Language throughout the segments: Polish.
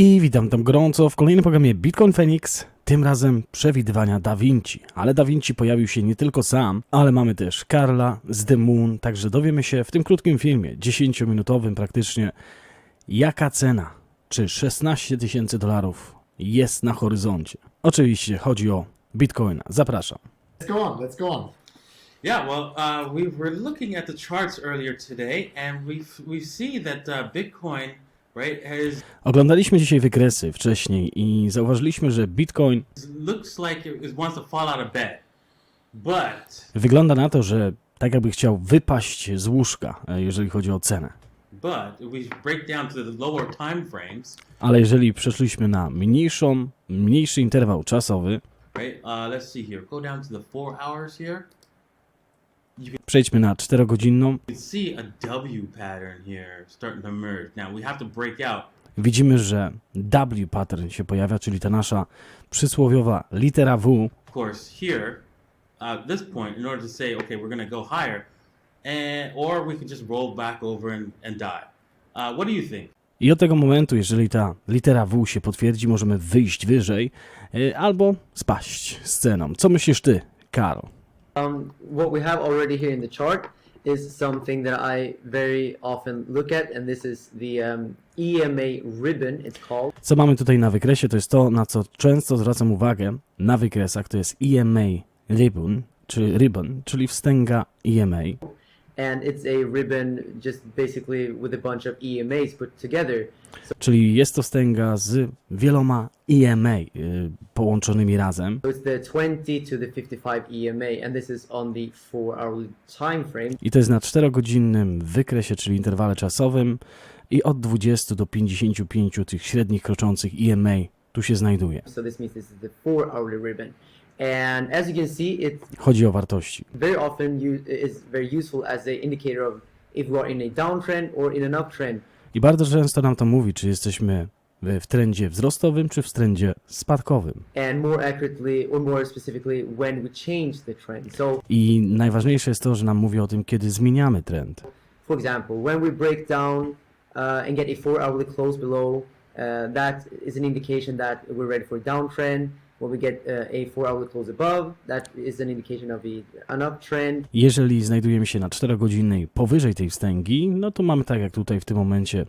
I witam tam gorąco w kolejnym programie Bitcoin Phoenix, tym razem przewidywania Da Vinci. Ale Da Vinci pojawił się nie tylko sam, ale mamy też Karla z The Moon, także dowiemy się w tym krótkim filmie, 10-minutowym praktycznie, jaka cena, czy 16 tysięcy dolarów jest na horyzoncie. Oczywiście chodzi o Bitcoina. Zapraszam. Let's go on. Let's go on. Yeah, well, uh, we were looking at the charts earlier today, and we've we see that uh, Bitcoin, Oglądaliśmy dzisiaj wykresy wcześniej i zauważyliśmy, że Bitcoin wygląda na to, że tak jakby chciał wypaść z łóżka, e, jeżeli chodzi o cenę. Ale jeżeli przeszliśmy na mniejszą, mniejszy interwał czasowy, przejdźmy na 4-godzinną, You can see a W pattern here starting to emerge. Now we have to break out widzimy, że W pattern się pojawia, czyli ta nasza przysłowiowa litera W? I od tego momentu, jeżeli ta litera W się potwierdzi, możemy wyjść wyżej y, albo spaść z ceną. Co myślisz ty, Karol? Um, what we have already here in the chart is something that I very often look at, and this is the um, EMA ribbon, it's called. Co mamy tutaj na wykresie, to jest to, na co często zwracam uwagę na wykresach, to jest EMA ribbon, czy ribbon, czyli wstęga EMA. And it's a ribbon just basically with a bunch of EMAs put together. Czyli jest to wstęga z wieloma EMA y, połączonymi razem. So it's the 20 to the 55 EMA, and this is on the four hourly time frame. I to jest na 4-godzinnym wykresie, czyli interwale czasowym i od 20 do 55 tych średnich kroczących EMA tu się znajduje. So this means this is the four hourly ribbon. And as you can see, it Chodzi o wartości. very often u- is very useful as an indicator of if we are in a downtrend or in an uptrend. I bardzo często nam to mówi, czy jesteśmy w w trendzie wzrostowym, czy w trendzie spadkowym. and more accurately or more specifically when we change the trend. So, I najważniejsze jest to, że nam mówi o tym, kiedy zmieniamy trend. for example, when we break down uh, and get a four hourly close below, uh, that is an indication that we're ready for a downtrend. When we get a four hourly close above, that is an indication of a, an uptrend. Jeżeli znajdujemy się na 4-godzinnej powyżej tej wstęgi, no to mamy tak jak tutaj w tym momencie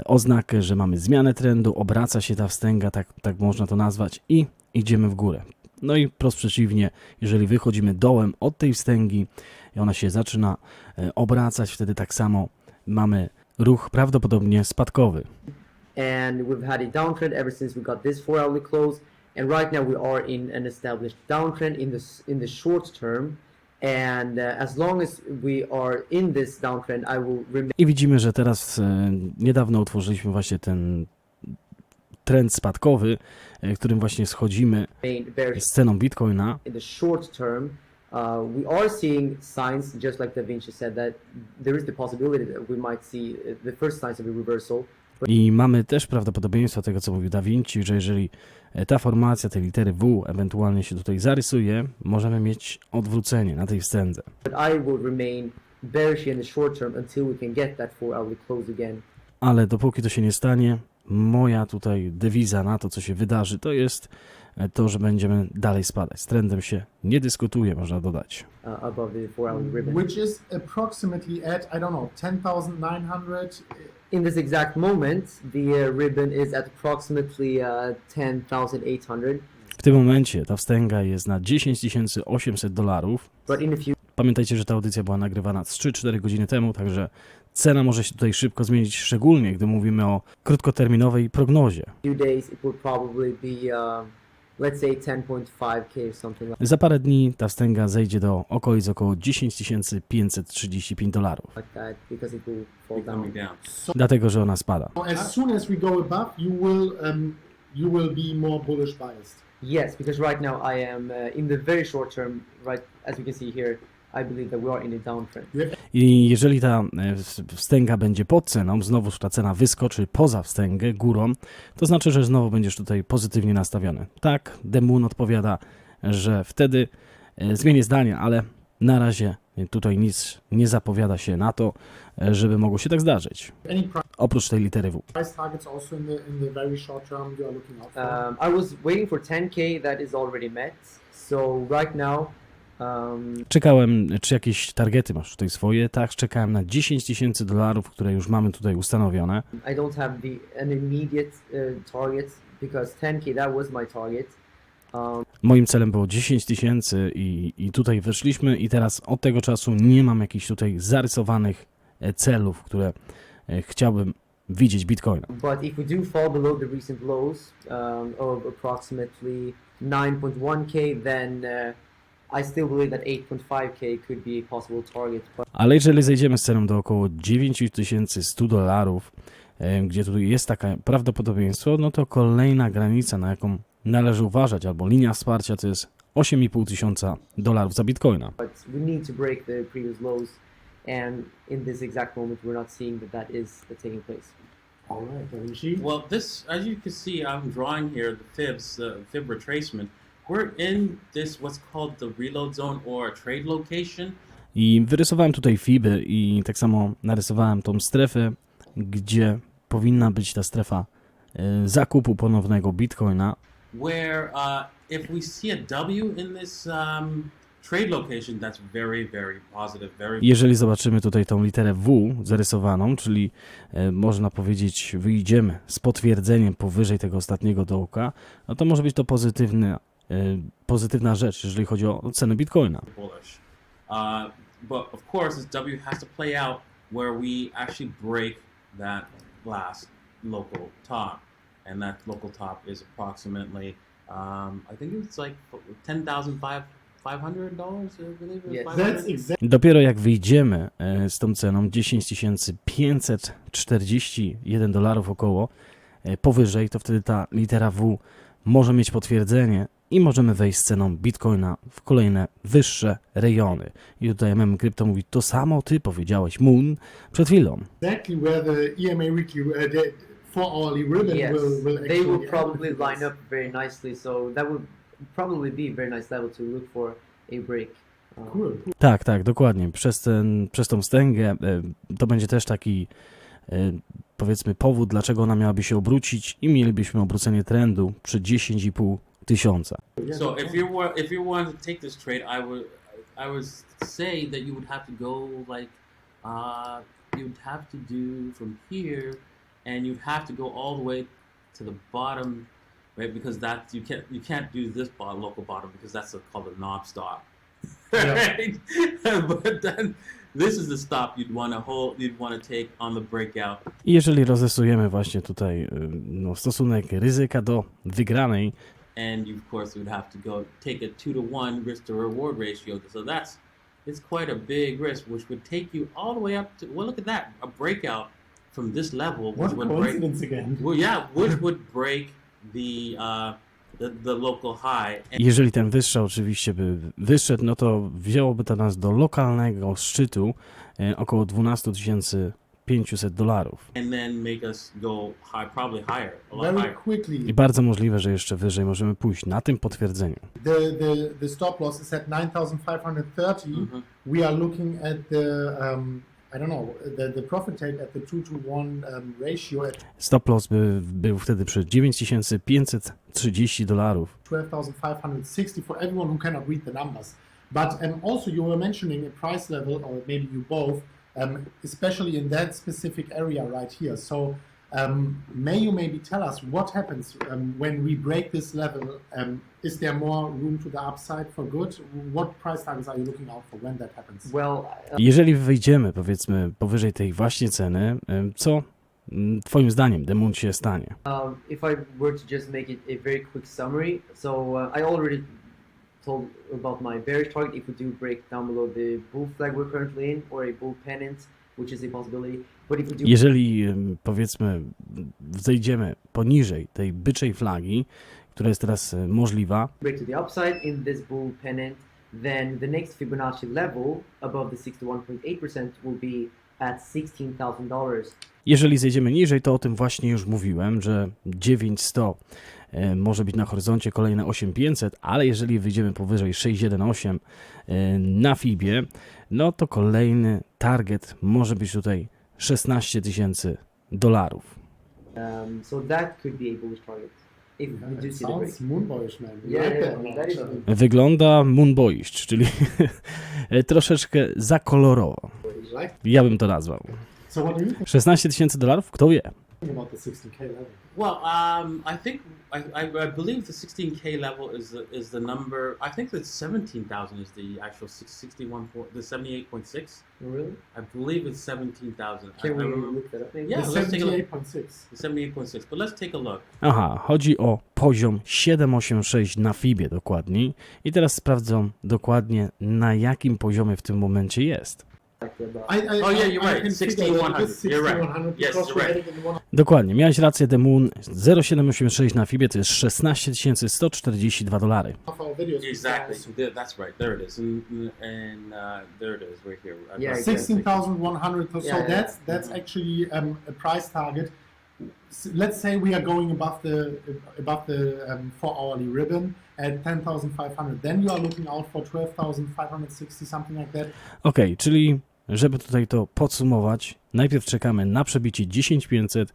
e, oznakę, że mamy zmianę trendu, obraca się ta wstęga, tak, tak można to nazwać i idziemy w górę. No i prost przeciwnie, jeżeli wychodzimy dołem od tej wstęgi i ona się zaczyna e, obracać, wtedy tak samo mamy ruch prawdopodobnie spadkowy. And we've had a downtrend ever since we got this four hourly close. And right now we are in an established downtrend in the, in the short term. And uh, as long as we are in this downtrend, I will remain. I widzimy, że teraz e, niedawno utworzyliśmy właśnie ten trend spadkowy, e, którym właśnie schodzimy z ceną Bitcoina. in the short term, uh, we are seeing signs, just like Da Vinci said, that there is the possibility that we might see uh, the first signs of a reversal. I mamy też prawdopodobieństwo tego, co mówił Da Vinci, że jeżeli ta formacja tej litery W ewentualnie się tutaj zarysuje, możemy mieć odwrócenie na tej wstędze. Ale dopóki to się nie stanie, moja tutaj dewiza na to, co się wydarzy, to jest e, to, że będziemy dalej spadać. Z trendem się nie dyskutuje, można dodać. Uh, above the four hourly ribbon. Which is approximately at, I don't know, 10,900. In this exact moment, the uh, ribbon is at approximately uh, 10,800. W tym momencie ta wstęga jest na 10 800 dolarów. But in Pamiętajcie, że ta audycja była nagrywana z 3-4 godziny temu, także cena może się tutaj szybko zmienić, szczególnie gdy mówimy o krótkoterminowej prognozie. few days, it will probably be, uh, let's say, 10.5k or something like Za parę dni ta wstęga zejdzie do okolic około 10 535 dolarów, that because it will fall down. coming down. So dlatego że ona spada. as soon as we go above, you will um, you will be more bullish biased. Yes, because right now I am uh, in the very short term. Right, as you can see here, I believe that we are in a downtrend. I jeżeli ta e, wstęga będzie pod ceną, znowuż ta cena wyskoczy poza wstęgę górą, to znaczy, że znowu będziesz tutaj pozytywnie nastawiony. Tak, Demun odpowiada, że wtedy e, zmienię zdanie, ale na razie tutaj nic nie zapowiada się na to, e, żeby mogło się tak zdarzyć. Oprócz tej litery W. Um, I was waiting for 10k. That is already met. So right now, Czekałem, czy jakieś targety masz tutaj swoje? Tak, czekałem na 10 tysięcy dolarów, które już mamy tutaj ustanowione. I don't have the an immediate uh, target because 10k that was my target. Um, Moim celem było 10 tysięcy i, i tutaj weszliśmy i teraz od tego czasu nie mam jakichś tutaj zarysowanych e, celów, które e, chciałbym widzieć Bitcoina. but if we do fall below the recent lows um, of approximately 9.1k, then uh, I still believe that 8.5k could be a possible target. But Ale jeżeli zejdziemy z ceną do około 9100 dolarów, gdzie tutaj jest takie prawdopodobieństwo, no to kolejna granica, na jaką należy uważać, albo linia wsparcia, to jest 8,5 tysiąca dolarów za Bitcoina. but we need to break the previous lows, and in this exact moment, we're not seeing that that is taking place. All right. Well, this, as you can see, I'm drawing here the fibs, the fib retracement. We're in this what's called the reload zone or trade location. I wyrysowałem tutaj FIBy i tak samo narysowałem tą strefę, gdzie powinna być ta strefa e, zakupu ponownego Bitcoina. where uh, if we see a W in this um, trade location, that's very, very positive, very Jeżeli zobaczymy tutaj tą literę W zarysowaną, czyli e, można powiedzieć wyjdziemy z potwierdzeniem powyżej tego ostatniego dołka, no to może być to pozytywny, e, pozytywna rzecz, jeżeli chodzi o cenę Bitcoina. bullish. Uh, but of course, this W has to play out where we actually break that last local top, and that local top is approximately, um, I think it's like ten thousand five five hundred dollars. I believe it's Yes. 500. That's exactly Dopiero jak wyjdziemy e, z tą ceną 10 541 dolarów około e, powyżej, to wtedy ta litera W może mieć potwierdzenie i możemy wejść z ceną Bitcoina w kolejne wyższe rejony. I tutaj MM Crypto mówi to samo ty powiedziałeś Moon przed chwilą. where the EMA weekly uh, the four hourly ribbon Yes, will will they will probably line up very nicely. So that would probably be a very nice level to look for a break. Um, Cool. Tak, tak, dokładnie. Przez, ten, przez tą wstęgę e, to będzie też taki e, powiedzmy powód, dlaczego ona miałaby się obrócić i mielibyśmy obrócenie trendu przy 10,5 tysiąca. So if you were if you wanted to take this trade, I would I would say that you would have to go like uh, you would have to do from here, and you'd have to go all the way to the bottom, right? Because that you can't you can't do this bottom, local bottom because that's a, called a knob stop, Yeah. right? but then this is the stop you'd want to hold, you'd want to take on the breakout. I jeżeli rozrysujemy właśnie tutaj no, stosunek ryzyka do wygranej, and you, of course would have to go take a two to one risk to reward ratio. So that's it's quite a big risk, which would take you all the way up to well, look at that, a breakout from this level, which What would break. coincidence again? Well, yeah, which would break the uh, the, the local high. Jeżeli ten wyższy oczywiście by wyszedł, no to wzięłoby to nas do lokalnego szczytu y, około 12 500 dolarów. I bardzo możliwe, że jeszcze wyżej możemy pójść na tym potwierdzeniu. the, the, the stop loss is at 9,530. Mhm. We are looking at the, um, I don't know, the, the profit take at the 2 to 1 um, ratio at Stop loss by, był wtedy przy 9530 dolarów. 12,560 for everyone who cannot read the numbers. But um, also, you were mentioning a price level, or maybe you both, um, especially in that specific area right here. So, um, may you maybe tell us what happens um, when we break this level? Um, is there more room to the upside for good? What price targets are you looking out for when that happens? well, uh, Jeżeli wyjdziemy powiedzmy powyżej tej właśnie ceny, y, co mm, twoim zdaniem Demun się stanie? um, if I were to just make it a very quick summary, so uh, I already told about my bearish target if we do break down below the bull flag we're currently in, or a bull pennant, which is a possibility. But if we do Jeżeli powiedzmy zejdziemy poniżej tej byczej flagi, która jest teraz możliwa, break to the upside in this bull pennant, then the next Fibonacci level above the 61.8% will be at $16,000. Jeżeli zejdziemy niżej, to o tym właśnie już mówiłem, że 9100 e, może być na horyzoncie, kolejne 8500, ale jeżeli wyjdziemy powyżej 618 e, na FIBie, no to kolejny target może być tutaj 16 tysięcy dolarów. Um, so that could be a bullish target. Wygląda moonboyish, czyli e, troszeczkę za kolorowo. You like? Ja bym to nazwał. So what do you think 16 tysięcy dolarów? Kto wie? About the 16k level? Well, um, I think I, I, I believe the 16k level is the is the number. I think that 17,000 is the actual six- 61 point, the 78.6. Really? I believe it's 17,000. I- Can I we remember- look that up? maybe? Yeah, the let's take a look. 78.6. The 78.6. But let's take a look. Aha, chodzi o poziom 786 na FIBie dokładniej. I teraz sprawdzą dokładnie na jakim poziomie w tym momencie jest. Like about- I, I, Oh, yeah, I- you're I right. can figure 16,100. that it is You're right. 16,100 Yes, because you're we're right. heading in one Dokładnie, miałeś rację, The Moon 0786 na FIBie to jest 16 142 dolary. Exactly. There- That's right. There it is. And, and uh, there it is, right here. I've Yeah, got- exactly. 16,100. So Yeah, yeah. that's that's actually um, a price target. S- Let's say we are going above the above the um, four hourly ribbon at 10,500. Then you are looking out for 12,560, something like that. Ok, czyli żeby tutaj to podsumować, najpierw czekamy na przebicie 10500,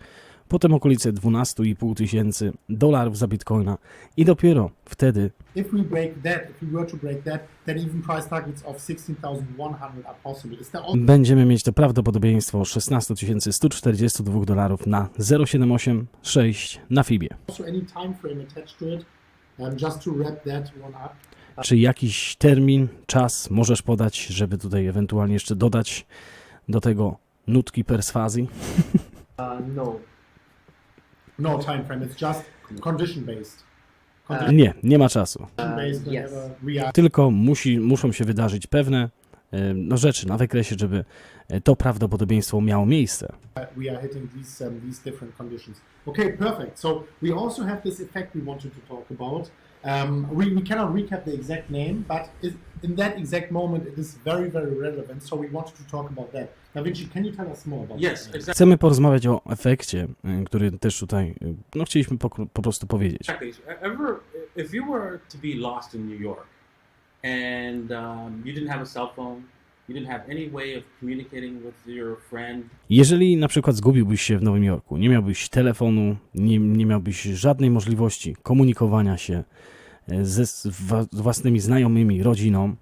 potem okolice 12,5 tysięcy dolarów za bitcoina i dopiero wtedy If we break that, if we were to break that, then even price targets of 16,100 are possible. Is there also będziemy mieć to prawdopodobieństwo 16 142 dolarów na 0786 na FIBie. any time frame attached to it? Um, just to wrap that one up. Czy jakiś termin, czas możesz podać, żeby tutaj ewentualnie jeszcze dodać do tego nutki perswazji? Uh, no. No time frame. It's just condition based. Uh, Nie, nie ma czasu. Condition based yes. whenever we are Tylko musi, muszą się wydarzyć pewne e, no, rzeczy na wykresie, żeby e, to prawdopodobieństwo miało miejsce. we are hitting these um, these different conditions. Okay, perfect. So we also have this effect we wanted to talk about. Um, we, we cannot recap the exact name, but it, in that exact moment, it is very, very relevant. So we wanted to talk about that. Da Vinci, can you tell us more about Yes, that? exactly. Chcemy porozmawiać o efekcie, e, który też tutaj, e, no chcieliśmy po, po prostu powiedzieć. Exactly. Ever, if you were to be lost in New York and um, you didn't have a cell phone, Jeżeli na przykład zgubiłbyś się w Nowym Jorku, nie miałbyś telefonu, nie, nie miałbyś żadnej możliwości komunikowania się e, ze z wa- z własnymi znajomymi, rodziną,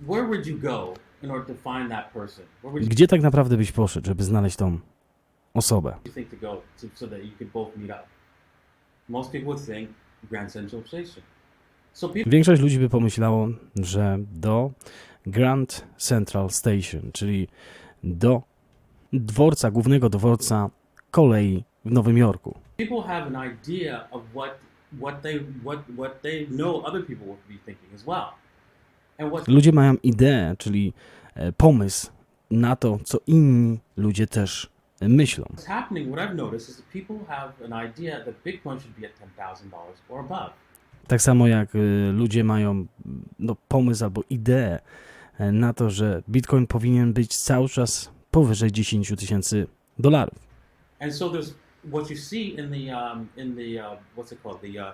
where would you go in order to find that person? Where would you gdzie tak naprawdę byś poszedł, żeby znaleźć tą osobę? think to go to, so that you could both meet up? Most people would think Grand Central Station. Większość ludzi by pomyślało, że do Grand Central Station, czyli do dworca, głównego dworca kolei w Nowym Jorku. people have an idea of what what they what what they know other people would be thinking as well. And what Ludzie mają ideę, czyli e, pomysł na to, co inni ludzie też myślą. what's happening, what I've noticed is that people have an idea that Bitcoin should be at ten thousand dollars or above. Tak samo jak e, ludzie mają no, pomysł albo ideę e, na to, że Bitcoin powinien być cały czas powyżej 10 000 tysięcy dolarów. And so there's what you see in the um, in the uh, what's it called the uh,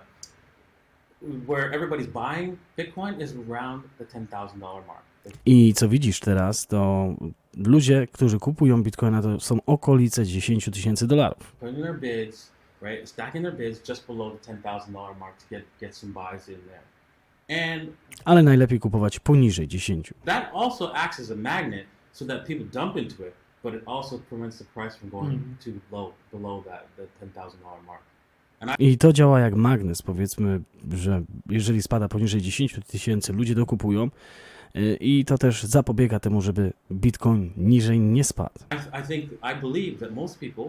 where everybody's buying Bitcoin is around the ten thousand dollar mark. I co widzisz teraz, to ludzie, którzy kupują Bitcoina, to są okolice 10 000 tysięcy dolarów. Right, stacking their bids just below the ten thousand dollar mark to get get some buys in there. And Ale najlepiej kupować poniżej 10. that also acts as a magnet so that people dump into it, but it also prevents the price from going Mhm. too low below that the ten thousand dollar mark. I to działa jak magnes, powiedzmy, że jeżeli spada poniżej 10 tysięcy, ludzie dokupują y, i to też zapobiega temu, żeby Bitcoin niżej nie spadł. I, I think I believe that most people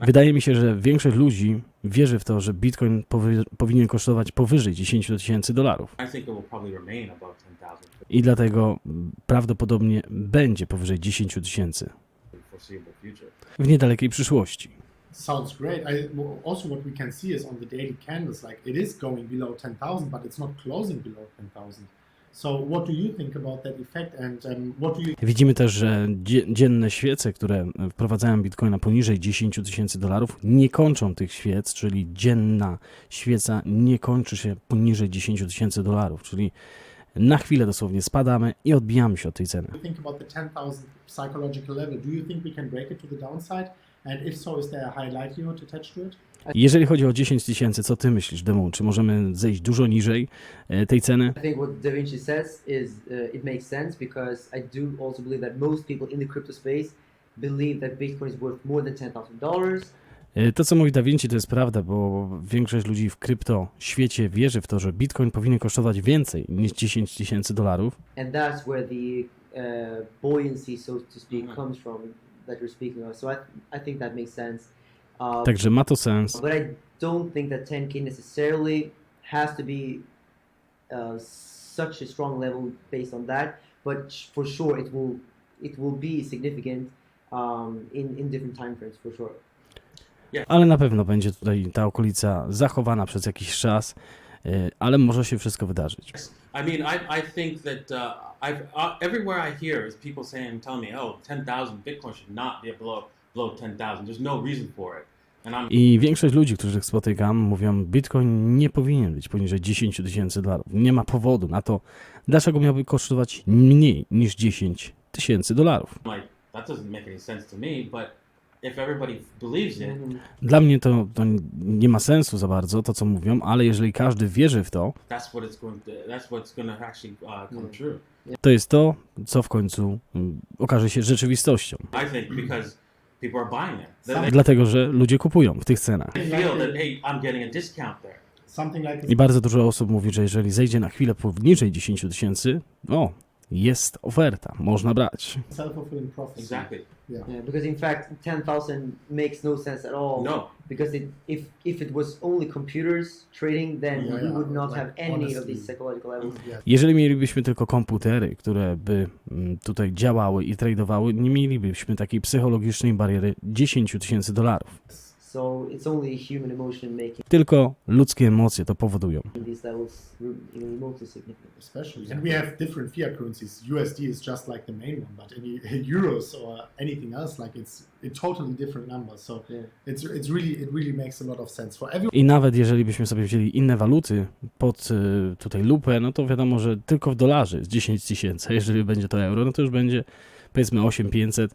Wydaje mi się, że większość ludzi wierzy w to, że Bitcoin powy- powinien kosztować powyżej 10 tysięcy dolarów. I think it will probably remain above ten thousand I dlatego prawdopodobnie będzie powyżej 10 tysięcy. w niedalekiej przyszłości. Sounds great. I, also, what we can see is on the daily candles, like it is going below 10,000, but it's not closing below 10,000. Um, Widzimy też, że dzie- dzienne świece, które wprowadzają bitcoina poniżej 10 tysięcy dolarów, nie kończą tych świec, czyli dzienna świeca nie kończy się poniżej 10 tysięcy dolarów, czyli na chwilę dosłownie spadamy i odbijamy się od tej ceny. think about the 10,000 psychological level? Do you think we can break it to the downside? And if so, is there a high likelihood attached to it? Jeżeli chodzi o 10 tysięcy, co ty myślisz, Demon? Czy możemy zejść dużo niżej e, tej ceny? I think what Da Vinci says is uh, it makes sense because I do also believe that most people in the crypto space believe that Bitcoin is worth more than ten thousand dollars. E, To, co mówi Da Vinci, to jest prawda, bo większość ludzi w krypto świecie wierzy w to, że bitcoin powinien kosztować więcej niż 10 tysięcy dolarów. and that's where the uh, buoyancy, so to speak, Mhm. comes from that you're speaking of. So I, I think that makes sense. Uh, Także ma to sens. But I don't think that 10k necessarily has to be uh, such a strong level based on that. But for sure, it will it will be significant um, in in different time frames for sure. Ale na pewno będzie tutaj ta okolica zachowana przez jakiś czas, e, ale może się wszystko wydarzyć. I mean, I, I think that uh, I've uh, everywhere I hear is people saying, telling me, oh, 10,000 Bitcoin should not be below below 10,000. There's no reason for it. And I'm I większość ludzi, których spotykam, mówią, Bitcoin nie powinien być poniżej 10 tysięcy dolarów. Nie ma powodu na to, dlaczego miałby kosztować mniej niż 10 tysięcy dolarów. like, that doesn't make any sense to me. But if everybody believes it, Dla mnie to, to nie ma sensu za bardzo, to co mówią, ale jeżeli każdy wierzy w to, that's what it's going to. That's what's going to actually uh, come true. to jest to, co w końcu mm, okaże się rzeczywistością. I think because people are buying it. They, Dlatego, że ludzie kupują w tych cenach. feel that hey, I'm getting a discount there. Something like I bardzo dużo osób mówi, że jeżeli zejdzie na chwilę poniżej 10 tysięcy, o, jest oferta, można brać. self-fulfilling prophecy. Exactly. Yeah. Yeah, because in fact, ten thousand makes no sense at all. No. Because it, if if it was only computers trading, then Yeah, we yeah, would not like, have any of honestly. these psychological levels. Yeah. Jeżeli mielibyśmy tylko komputery, które by mm, tutaj działały i tradowały, nie mielibyśmy takiej psychologicznej bariery 10 tysięcy dolarów. So it's only human emotion making Tylko ludzkie emocje to powodują. Especially, and we have different fiat currencies. USD is just like the main one, but any euros or anything else, like it's a totally different number. So it's it's really it really makes a lot of sense for everyone. I nawet jeżeli byśmy sobie wzięli inne waluty pod y, tutaj lupę, no to wiadomo, że tylko w dolarze jest 10 tysięcy, jeżeli będzie to euro, no to już będzie powiedzmy 8500.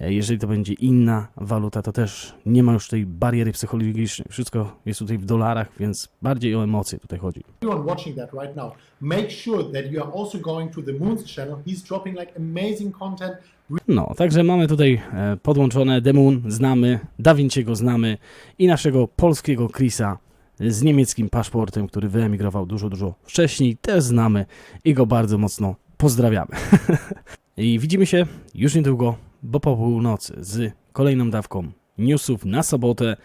E, Jeżeli to będzie inna waluta, to też nie ma już tej bariery psychologicznej. Wszystko jest tutaj w dolarach, więc bardziej o emocje tutaj chodzi. Everyone watching that right now, make sure that you are also going to the Moon's channel. He's dropping like amazing content. No, także mamy tutaj e, podłączone Demun, znamy, Da Vinciego znamy i naszego polskiego Chrisa z niemieckim paszportem, który wyemigrował dużo, dużo wcześniej, też znamy i go bardzo mocno pozdrawiamy. I widzimy się już niedługo, bo po północy z kolejną dawką newsów na sobotę,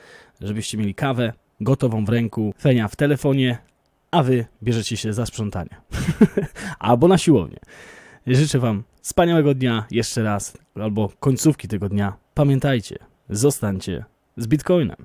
żebyście mieli kawę gotową w ręku, Fenia w telefonie, a wy bierzecie się za sprzątanie. Albo na siłownię. Życzę Wam wspaniałego dnia jeszcze raz, albo końcówki tego dnia. Pamiętajcie, zostańcie z Bitcoinem.